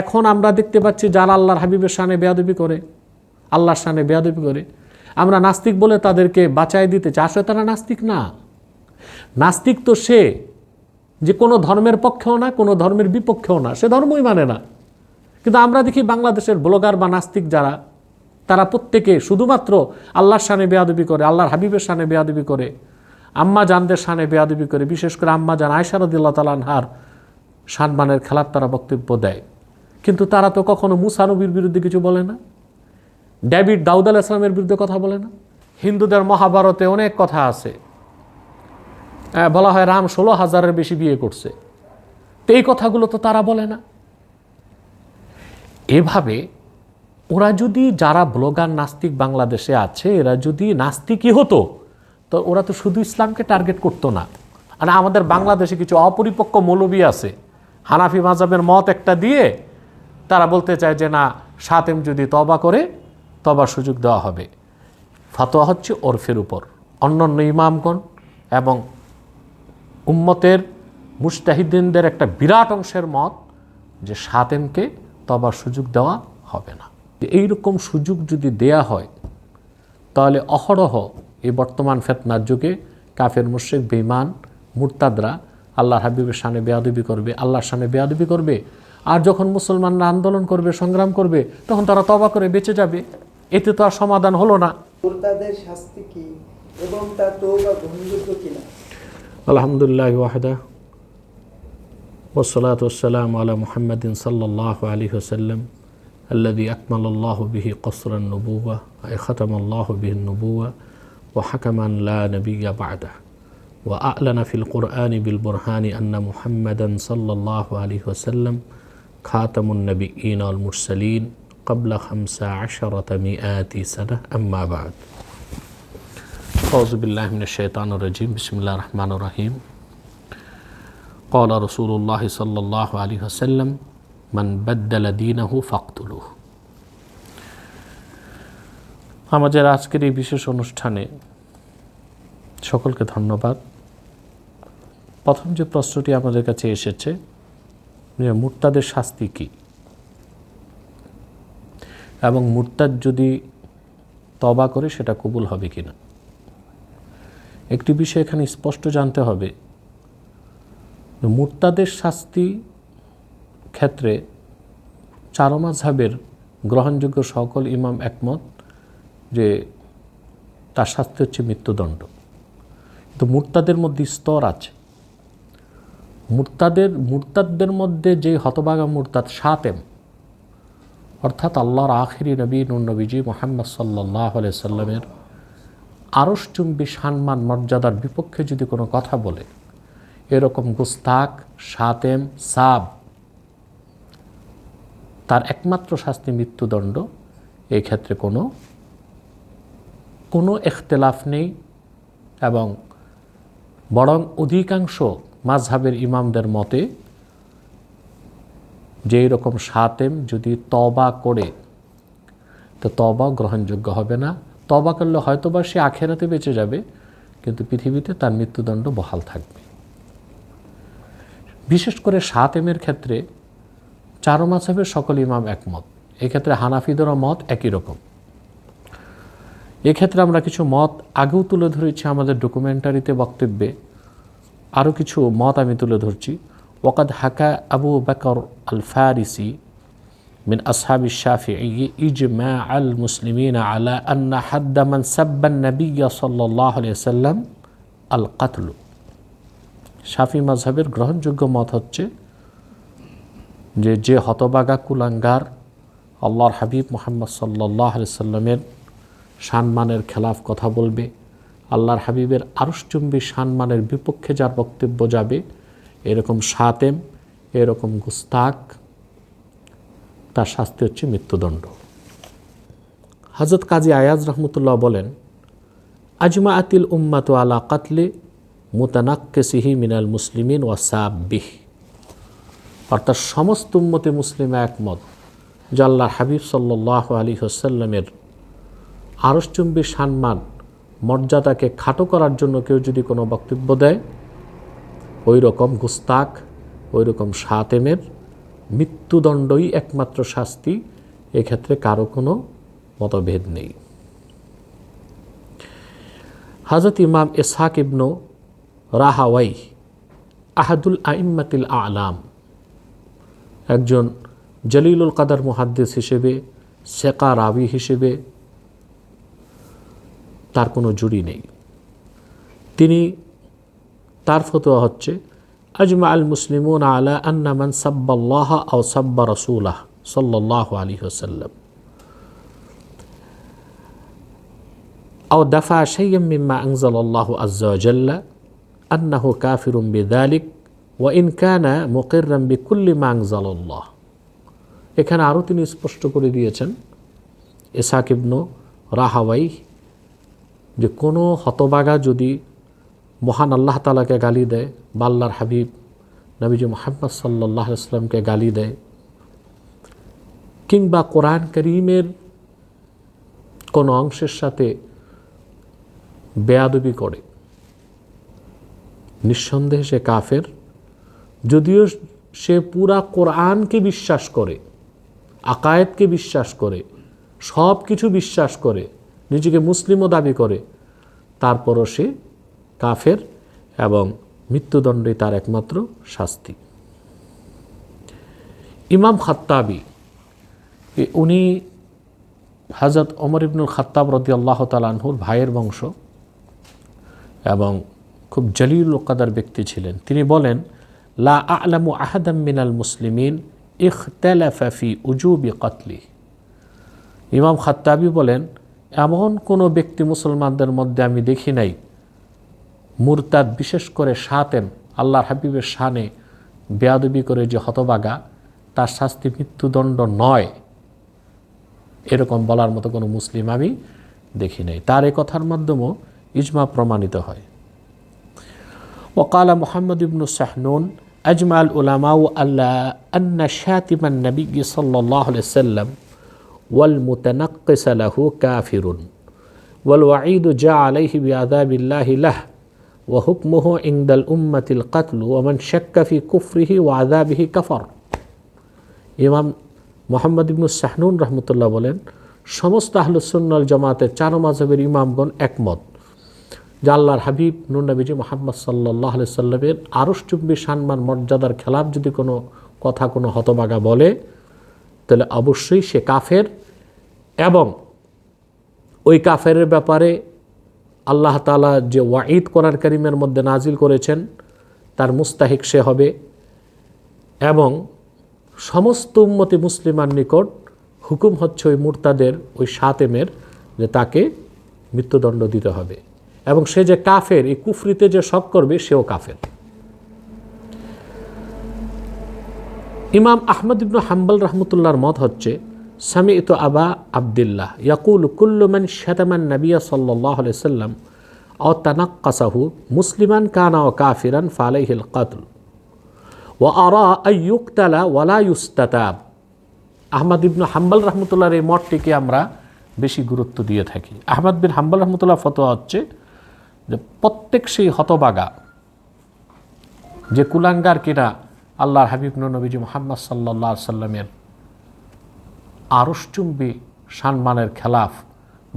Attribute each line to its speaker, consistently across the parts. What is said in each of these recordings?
Speaker 1: এখন আমরা দেখতে পাচ্ছি যারা আল্লাহর হাবিবের সানে বেয়াদবি করে, আল্লাহর সানে বেয়াদবি করে, আমরা নাস্তিক বলে তাদেরকে বাঁচাই দিতে চাই। আসলে তারা নাস্তিক না। নাস্তিক তো সে যে কোনো ধর্মের পক্ষেও না, কোনো ধর্মের বিপক্ষেও না, সে ধর্মই মানে না। কিন্তু আমরা দেখি বাংলাদেশের ব্লগার বা নাস্তিক যারা, তারা প্রত্যেকে শুধুমাত্র আল্লাহর সানে বেয়াদবি করে, আল্লাহর হাবিবের সানে বেয়াদবি করে, আম্মা জানদের সানে বেয়াদবি করে, বিশেষ করে আম্মা জান আয়সারদুল্লাহ তালানহার সানমানের খেলার তারা বক্তব্য দেয়। কিন্তু তারা তো কখনো মুসানবীর বিরুদ্ধে কিছু বলে না। ডেভিড দাউদ আল ইসলামের বিরুদ্ধে কথা বলে না। হিন্দুদের মহাভারতে অনেক কথা আছে। বলা হয় রাম ষোলো হাজারের বেশি বিয়ে করছে। তো এই কথাগুলো তো তারা বলে না। এভাবে ওরা যদি যারা ব্লগার নাস্তিক বাংলাদেশে আছে, এরা যদি নাস্তিকই হতো, তো ওরা তো শুধু ইসলামকে টার্গেট করতো না। আর আমাদের বাংলাদেশে কিছু অপরিপক্ক মৌলবী আছে। হানাফি মাজাবের মত একটা দিয়ে তারা বলতে চায় যে, না সাতেম যদি তবা করে তবার সুযোগ দেওয়া হবে। ফাতোয়া হচ্ছে ওরফের উপর। অন্যান্য ইমামগণ এবং উম্মতের মুস্তাহিদিনদের একটা বিরাট অংশের মত যে সাতেমকে তবার সুযোগ দেওয়া হবে না। এই রকম সুযোগ যদি দেয়া হয়, তাহলে অহরহ এই বর্তমান ফেতনার যুগে কাফের, মুশ্রিক বেইমান মুরতাদরা আল্লাহ হাবিবের সামনে বেয়াদবি করবে, আল্লাহর সামনে বেয়াদবি করবে। আর যখন মুসলমানরা আন্দোলন করবে সংগ্রাম করবে তখন তারা তবা করে বেঁচে যাবে এতে তো আর সমাধান হলো না
Speaker 2: তাদের শাস্তি কি এবং তা তৌবা গ্রহণযোগ্য কিনা
Speaker 1: আলহামদুলিল্লাহ ওয়াহদা والصلاة والسلام على محمد صلى الله عليه وسلم الذي أكمل الله به قصر النبوة أي ختم الله به النبوة وحكما لا نبي بعده وأعلن في القرآن بالبرهان أن محمدا صلى الله عليه وسلم خاتم النبيين والمرسلين قبل خمس عشرة مئات سنة أما بعد أعوذ بالله من الشيطان الرجيم بسم الله الرحمن الرحيم قال رسول الله صلى الله عليه وسلم من بدل دينه فاقتلوه আমাদের আজকের এই বিশেষ অনুষ্ঠানে সকলকে ধন্যবাদ প্রথম যে প্রশ্নটি আমাদের কাছে এসেছে যে মুরতাদের শাস্তি কী? এবং মুরতাদ যদি তবা করে, সেটা কবুল হবে কিনা? একটি বিষয় এখানে স্পষ্ট জানতে হবে। মুরতাদের শাস্তি ক্ষেত্রে চারমাঝাবের গ্রহণযোগ্য সকল ইমাম একমত যে তার শাস্তি হচ্ছে মৃত্যুদণ্ড। কিন্তু মুরতাদের মধ্যে স্তর আছে। মুরতাদের, মুরতাদদের মধ্যে যে হতবাগা মুরতাদ সাতেম অর্থাৎ আল্লাহর আখিরি নবী নবীজি মোহাম্মদ সাল্লাহ সাল্লামের আরসচুম্বী সম্মান, মর্যাদার বিপক্ষে যদি কোনো কথা বলে, এরকম গুস্তাক সাতেম সাব, তার একমাত্র শাস্তি মৃত্যুদণ্ড এই ক্ষেত্রে কোনো কোনো এখতেলাফ নেই এবং বরং অধিকাংশ মাঝহাবের ইমামদের মতে, যেই রকম সাতেম যদি তবা করে, তো তবা গ্রহণযোগ্য হবে না। তবা করলে হয়তোবা সে আখেরাতে বেঁচে যাবে, কিন্তু পৃথিবীতে তার মৃত্যুদণ্ড বহাল থাকবে। বিশেষ করে সাতেমের ক্ষেত্রে চারো মাঝহের সকল ইমাম একমত। এক্ষেত্রে হানাফিদেরও মত একই রকম। এক্ষেত্রে আমরা কিছু মত আগেও তুলে ধরেছি আমাদের ডকুমেন্টারিতে বক্তব্যে। আরও কিছু মত আমি তুলে ধরছি ওকাদ হাকা আবু বকর আল ফারিসি من أصحاب الشافعي إجماع المسلمين على أن حد من سب النبي صلى الله عليه وسلم القتل শাফি মাঝহের গ্রহণযোগ্য মত হচ্ছে যে যে হতবাগা কুলাঙ্গার আল্লাহর হাবিব মোহাম্মদ সাল্লাহ সাল্লামের সম্মানের খেলাফ কথা বলবে আল্লাহর হাবিবের আরসচুম্বী সম্মানের বিপক্ষে যার বক্তব্য যাবে, এরকম সাতেম, এরকম গুস্তাক তার শাস্তি হচ্ছে মৃত্যুদণ্ড। হজরত কাজী আয়াজ রহমতুল্লাহ বলেন আজমা আতিল উম্মাত আলা কাতলে মোতানাক্কে সিহি মিনাল মুসলিমিন ওয়াসাবিহ অর্থাৎ সমস্ত উম্মতে মুসলিম একমত, যে আল্লাহর হাবিব সাল্লাহ আলী হোসাল্লামের আরসচুম্বী সম্মান মর্যাদাকে খাটো করার জন্য কেউ যদি কোনো বক্তব্য দেয় ওই রকম গুস্তাক ওই রকম সাতেমের মৃত্যুদণ্ডই একমাত্র শাস্তি, এক্ষেত্রে কারও কোনো মতভেদ নেই। হজরত ইমাম ইসহাক ইবনু রাহাওয়াই আহাদুল আইম্মাতিল আলাম একজন জলিলুল কাদার মুহাদ্দিস হিসেবে শেকা রাবি হিসেবে তার কোনো জুড়ি নেই তিনি তার ফতোয়া হচ্ছে আজমা আল মুসলিমুন আলা আন্না মান সাব্বাল্লাহ আও সাব্বা রসুলাহ সাল্লাহ আলী ওসাল্লাম أو دفع شيئا مما أنزل الله عز وجل أنه كافر بذلك وإن كان مقرا بكل ما أنزل الله এখানে আরও তিনি স্পষ্ট করে দিয়েছেন এসাক ইবনু রাহাওয়াই যে কোনো হতবাগা যদি মহান আল্লাহ তালাকে গালি দেয় বা আল্লাহর হাবিব নবীজি মোহাম্মদ সাল্লাহ ইসলামকে গালি দেয়, কিংবা কোরআন করিমের কোনো অংশের সাথে বেয়াদবি করে, নিঃসন্দেহে সে কাফের। যদিও সে পুরা কোরআনকে বিশ্বাস করে আকায়েতকে বিশ্বাস করে সব কিছু বিশ্বাস করে নিজেকে মুসলিমও দাবি করে। তারপরও সে কাফের এবং মৃত্যুদণ্ডই তার একমাত্র শাস্তি। ইমাম খাত্তাবি উনি হজরত ওমর ইবনুল খাত্তাব রদি আল্লাহ তালাহুর ভাইয়ের বংশ এবং খুব জলিল কাদার ব্যক্তি ছিলেন। তিনি বলেন, লা আলামু আহাদাম মিনাল মুসলিমিন ইখতালাফি উজুবি কতলি। ইমাম খাত্তাবি বলেন এমন কোনো ব্যক্তি মুসলমানদের মধ্যে আমি দেখি নাই। মুরতাদ বিশেষ করে সাতেন আল্লাহর হাবিবের সানে বেয়াদবি করে যে হতবাগা, তার শাস্তি মৃত্যুদণ্ড নয়। এরকম বলার মতো কোনো মুসলিম আমি দেখি নাই। তার এ কথার মাধ্যমেও ইজমা প্রমাণিত হয়। ওকালা মোহাম্মদ ইবনু শাহনুন আজমাল উলামাউ আল্লাহ আন্না শাহিমান নবী সাল্লাহ সাল্লাম। ওয়াল মুতানাক্কেসালাহু কাফিরুন ওয়াল ওয়াঈদু জা আলাইহি বিআদাবিল্লাহিলাহ ও হুকমুহ ইংদাল উম্মাতিল কাতলু ওমান শেক্কাফি কুফরিহি ও আদাবিহি কাফর ইমাম মোহাম্মদ ইবনু শাহনুন রহমতুল্লাহ বলেন, সমস্ত আহলুসুন্নল জামাতের চার মাঝহের ইমামগণ একমত। জাল্লার হাবিব নুনবীজি মোহাম্মদ সাল্লাহ সাল্লামের আরস চুম্বি সম্মান মর্যাদার খেলাফ যদি কোনো কথা কোনো হতবাগা বলে, তাহলে অবশ্যই সে কাফের এবং ওই কাফেরের ব্যাপারে আল্লাহ তালা যে ওয়াঈদ কোরআন করিমের মধ্যে নাজিল করেছেন, তার মুস্তাহিক সে হবে এবং সমস্ত উম্মতি মুসলিমার নিকট হুকুম হচ্ছে ওই মুরতাদের, ওই সাতেমের যে তাকে মৃত্যুদণ্ড দিতে হবে। এবং সে যে কাফের, এই কুফরিতে যে শখ করবে, সেও কাফের। ইমাম আহমদ ইবনু হাম্বল রহমতুল্লাহর মত হচ্ছে সামি তো আবা আবদুল্লাহ। ইয়াকুল কুল্লুমান শাতামান নবিয়া সাল্লাহ সাল্লাম ও তানাক্কাসাহু, মুসলিমান কানা ও কাফিরান ফালাইহিল কাতল। ও আরা আইয়ুক্তালা ওয়ালা ইউস্তাতাব। আহমদ ইবনু হাম্বল রহমতুল্লাহর এই মতটিকে আমরা বেশি গুরুত্ব দিয়ে থাকি। আহমদ বিন হাম্বল রহমতুল্লাহ ফতোয়া হচ্ছে যে প্রত্যেক সেই হতবাগা, যে কুলাঙ্গার কিনা আল্লাহর হাবিব নবীজি মোহাম্মদ সাল্লাহ সাল্লামের আরসচুম্বী সম্মানের খেলাফ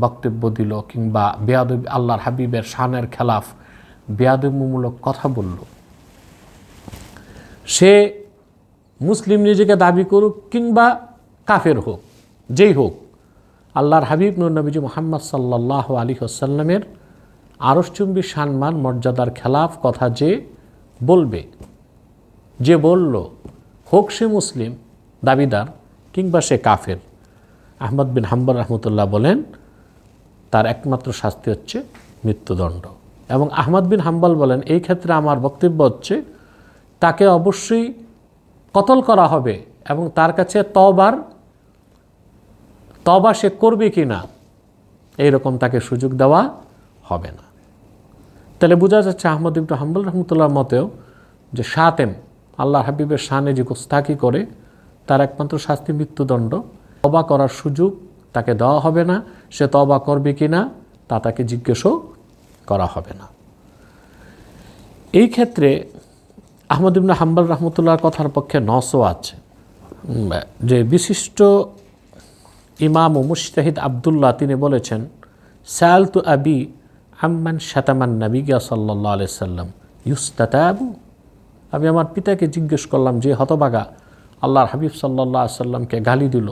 Speaker 1: বক্তব্য দিল কিংবা বেয়াদব, আল্লাহর হাবিবের শানের খেলাফ বেয়াদবমূলক কথা বলল। সে মুসলিম নিজেকে দাবি করুক কিংবা কাফের হোক, যেই হোক, আল্লাহর হাবিব নবীজি মোহাম্মদ সাল্লাহ আলী আসাল্লামের আরসচুম্বী সম্মান মর্যাদার খেলাফ কথা যে বলবে, যে বলল, হোক সে মুসলিম, দাবিদার কিংবা সে কাফের। আহমদ বিন হাম্বর রহমতুল্লাহ বলেন, তার একমাত্র শাস্তি হচ্ছে মৃত্যুদণ্ড। এবং আহমদ বিন হাম্বল বলেন, এই ক্ষেত্রে আমার বক্তব্য হচ্ছে, তাকে অবশ্যই কতল করা হবে এবং তার কাছে তবার তবা সে করবে কি না, এইরকম তাকে সুযোগ দেওয়া হবে না। তাহলে বোঝা যাচ্ছে আহমদ ইবনু হাম্বল রহমতুল্লাহর মতেও যে সাতেম আল্লাহ হাবিবের শানে যে গোস্তাকি করে তার একমাত্র শাস্তি মৃত্যুদণ্ড। তবা করার সুযোগ তাকে দেওয়া হবে না। সে তবা করবে কি না তা তাকে জিজ্ঞেসও করা হবে না। এই ক্ষেত্রে আহমদ ইবনু হাম্বল রহমতুল্লাহর কথার পক্ষে নসও আছে। যে বিশিষ্ট ইমাম ও মুশতাহিদ আবদুল্লাহ তিনি বলেছেন সাল তু আবি আম্মান শাতামান নাবিগা সাল্লাহ আলি সাল্লাম, ইউস্তাতাবু। আমি আমার পিতাকে জিজ্ঞেস করলাম, যে হতবাগা আল্লাহর হাবিব সাল্লাহ সাল্লামকে গালি দিল।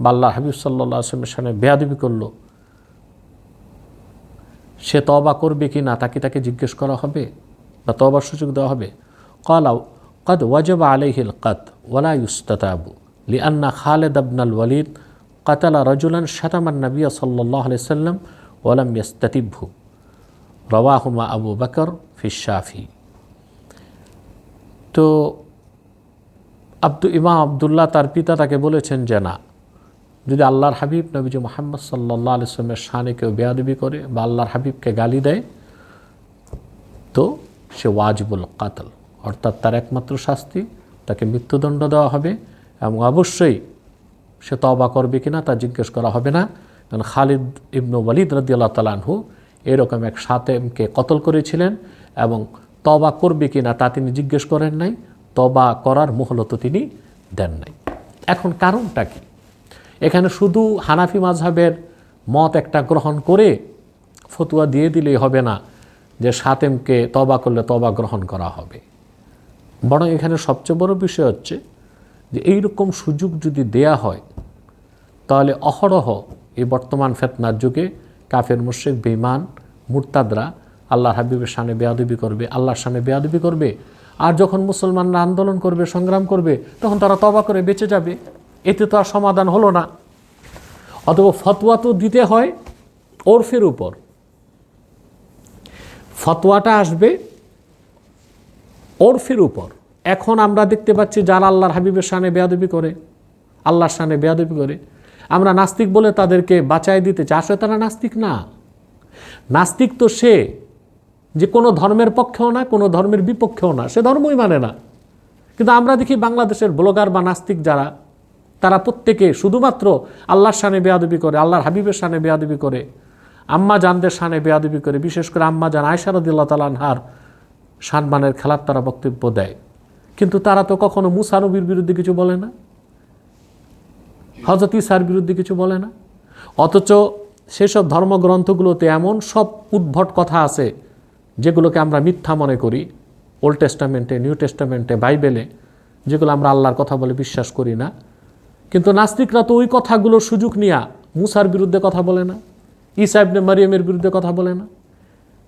Speaker 1: বা আল্লাহর হাবিব সাল্লাহ আসলামের সামনে বেয়াদবি করল। সে তবা করবে কি না তাকে তাকে জিজ্ঞেস করা হবে বা তবার সুযোগ দেওয়া হবে? কলাও কদ ওয়াজব আলাইহিল কত ওয়ালা ইউস্তাতাবু লিআন্না খালেদ আবনাল ওয়ালিদ কাতালা রজুলান শাতামান নবিয়া সাল্লাহ সাল্লাম ওয়ালাম ইয়াস্তাতিবহু। রওয়াহুমা আবু বকর ফিশাফি তো আব্দু ইমাম আবদুল্লাহ তার পিতা তাকে বলেছেন যে না, যদি আল্লাহর হাবিব নবীজি মোহাম্মদ সাল্লাহ আলিয়াল্লামের শানে কেউ বেয়াদবি করে বা আল্লাহর হাবিবকে গালি দেয়, তো সে ওয়াজিবুল কাতল। অর্থাৎ তার একমাত্র শাস্তি, তাকে মৃত্যুদণ্ড দেওয়া হবে এবং অবশ্যই সে তবা করবে কিনা তা জিজ্ঞেস করা হবে না। কারণ খালিদ ইবনু ওয়ালিদ রদিয়াল্লাহ তালানহু এরকম এক সাতেমকে কতল করেছিলেন এবং তবা করবে কি না তা তিনি জিজ্ঞেস করেন নাই। তবা করার মহলত তিনি দেন নাই। এখন কারণটা কি? এখানে শুধু হানাফি মাঝহাবের মত একটা গ্রহণ করে ফতুয়া দিয়ে দিলেই হবে না যে সাতেমকে তবা করলে তবা গ্রহণ করা হবে। বরং এখানে সবচেয়ে বড় বিষয় হচ্ছে যে এই রকম সুযোগ যদি দেয়া হয়, তাহলে অহরহ এই বর্তমান ফেতনার যুগে কাফের, মুশ্রিক বেইমান মুরতাদরা আল্লাহ হাবিবের সামনে বেয়াদবি করবে, আল্লাহর সামনে বেয়াদবি করবে আর যখন মুসলমানরা আন্দোলন করবে, সংগ্রাম করবে, তখন তারা তবা করে বেঁচে যাবে। এতে তো আর সমাধান হলো না। অথবা ফতোয়া তো দিতে হয় ওরফের উপর। ফতোয়াটা আসবে ওরফের উপর। এখন আমরা দেখতে পাচ্ছি যারা আল্লাহর হাবিবের সানে বেয়াদবি করে, আল্লাহর সানে বেয়াদবি করে, আমরা নাস্তিক বলে তাদেরকে বাঁচাই দিতে চাই। তারা নাস্তিক না। নাস্তিক তো সে যে কোনো ধর্মের পক্ষেও না, কোনো ধর্মের বিপক্ষেও না, সে ধর্মই মানে না। কিন্তু আমরা দেখি বাংলাদেশের ব্লগার বা নাস্তিক যারা, তারা প্রত্যেকে শুধুমাত্র আল্লাহর সানে বেয়াদবি করে, আল্লাহর হাবিবের সানে বেয়াদবি করে, আম্মা জানদের সানে বেয়াদবি করে, বিশেষ করে আম্মা জান আয়সারদুল্লাহ তালানহার সানমানের খেলার তারা বক্তব্য দেয়। কিন্তু তারা তো কখনো মুসানবীর বিরুদ্ধে কিছু বলে না হজরত ইসার বিরুদ্ধে কিছু বলে না। অথচ সেসব ধর্মগ্রন্থগুলোতে এমন সব উদ্ভট কথা আছে যেগুলোকে আমরা মিথ্যা মনে করি ওল্ড টেস্টামেন্টে নিউ টেস্টামেন্টে বাইবেলে, যেগুলো আমরা আল্লাহর কথা বলে বিশ্বাস করি না। কিন্তু নাস্তিকরা তো ওই কথাগুলোর সুযোগ নিয়ে মুসার বিরুদ্ধে কথা বলে না ইসাইবনে মারিয়ামের বিরুদ্ধে কথা বলে না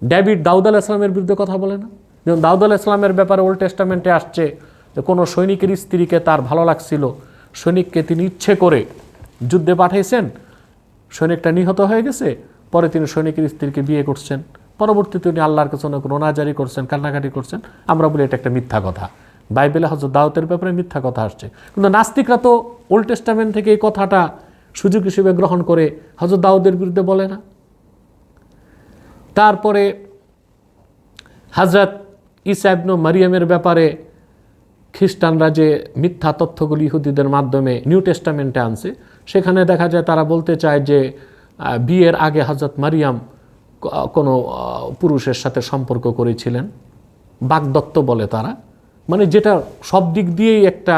Speaker 1: ডেভিড দাউদ আল ইসলামের বিরুদ্ধে কথা বলে না। যেমন দাউদ আল ইসলামের ব্যাপারে ওল্ড টেস্টামেন্টে আসছে যে কোনো সৈনিকের স্ত্রীকে তার ভালো লাগছিল, সৈনিককে তিনি ইচ্ছে করে যুদ্ধে পাঠিয়েছেন সৈনিকটা নিহত হয়ে গেছে, পরে তিনি সৈনিকের স্ত্রীকে বিয়ে করছেন। পরবর্তীতে উনি আল্লাহর কাছে অনেক রোনাজারি করছেন, কান্নাকাটি করছেন। আমরা বলি এটা একটা মিথ্যা কথা। বাইবেলে হজরত দাউতের ব্যাপারে মিথ্যা কথা আসছে। কিন্তু নাস্তিকরা তো ওল্ড টেস্টামেন্ট থেকে এই কথাটা সুযোগ হিসেবে গ্রহণ করে হজরত দাউদের বিরুদ্ধে বলে না। তারপরে হাজরত ইসাইবনু মারিয়ামের ব্যাপারে খ্রিস্টানরা যে মিথ্যা তথ্যগুলি ইহুদিদের মাধ্যমে নিউ টেস্টামেন্টে আনছে, সেখানে দেখা যায় তারা বলতে চায় যে বিয়ের আগে হজরত মারিয়াম কোনো পুরুষের সাথে সম্পর্ক করেছিলেন। বাগদত্ত বলে তারা। মানে যেটা সব দিক দিয়েই একটা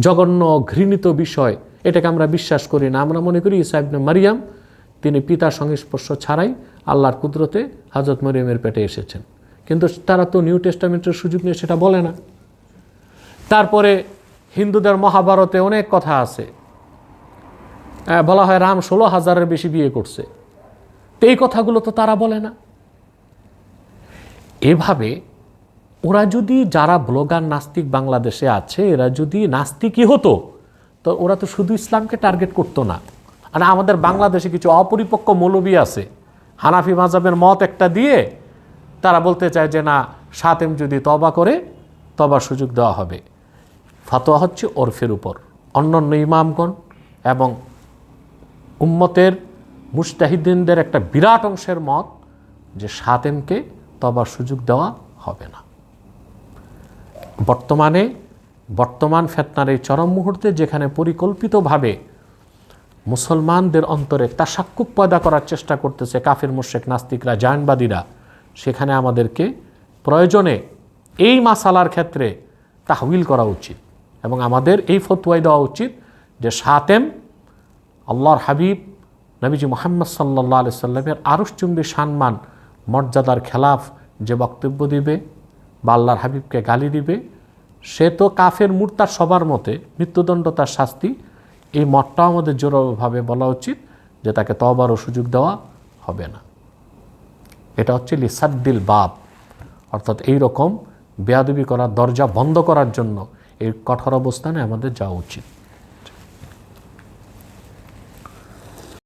Speaker 1: জঘন্য ঘৃণিত বিষয়, এটাকে আমরা বিশ্বাস করি না। আমরা মনে করি ইসাইবনে মারিয়াম, তিনি পিতার সংস্পর্শ ছাড়াই আল্লাহর কুদরতে হজরত মরিয়মের পেটে এসেছেন। কিন্তু তারা তো নিউ টেস্টামেন্টের সুযোগ নিয়ে সেটা বলে না। তারপরে হিন্দুদের মহাভারতে অনেক কথা আছে। বলা হয় রাম ষোলো হাজারের বেশি বিয়ে করছে। তো এই কথাগুলো তো তারা বলে না। এভাবে ওরা যদি যারা ব্লগার নাস্তিক বাংলাদেশে আছে, এরা যদি নাস্তিকই হতো, তো ওরা তো শুধু ইসলামকে টার্গেট করতো না। আর আমাদের বাংলাদেশে কিছু অপরিপক্ক মৌলবী আছে। হানাফি মাজাবের মত একটা দিয়ে তারা বলতে চায় যে, না, সাতেম যদি তবা করে তবার সুযোগ দেওয়া হবে। ফাতোয়া হচ্ছে ওরফের উপর। অন্যান্য ইমামগণ এবং উম্মতের মুস্তাহিদিনদের একটা বিরাট অংশের মত যে সাতেমকে তবার সুযোগ দেওয়া হবে না। বর্তমানে, বর্তমান ফেতনার এই চরম মুহূর্তে যেখানে পরিকল্পিতভাবে মুসলমানদের অন্তরে তাসাক্কুক পয়দা করার চেষ্টা করতেছে কাফির মুশেক নাস্তিকরা, জায়নবাদীরা, সেখানে আমাদেরকে প্রয়োজনে এই মাসালার ক্ষেত্রে তাহবিল করা উচিত এবং আমাদের এই ফতুয়াই দেওয়া উচিত যে সাতেম আল্লাহর হাবিব নবীজি মোহাম্মদ সাল্লাহ আলি সাল্লামের আরসচুম্বী সম্মান, মর্যাদার খেলাফ যে বক্তব্য দিবে বা আল্লাহর হাবিবকে গালি দিবে, সে তো কাফের মুরতার সবার মতে মৃত্যুদণ্ড তার শাস্তি। এই মতটাও আমাদের জোরভাবে বলা উচিত যে তাকে তবারও সুযোগ দেওয়া হবে না। এটা হচ্ছে লিসাদ্দিল বাব। অর্থাৎ এই রকম বেয়াদবি করার দরজা বন্ধ করার জন্য এই কঠোর অবস্থানে আমাদের যাওয়া উচিত।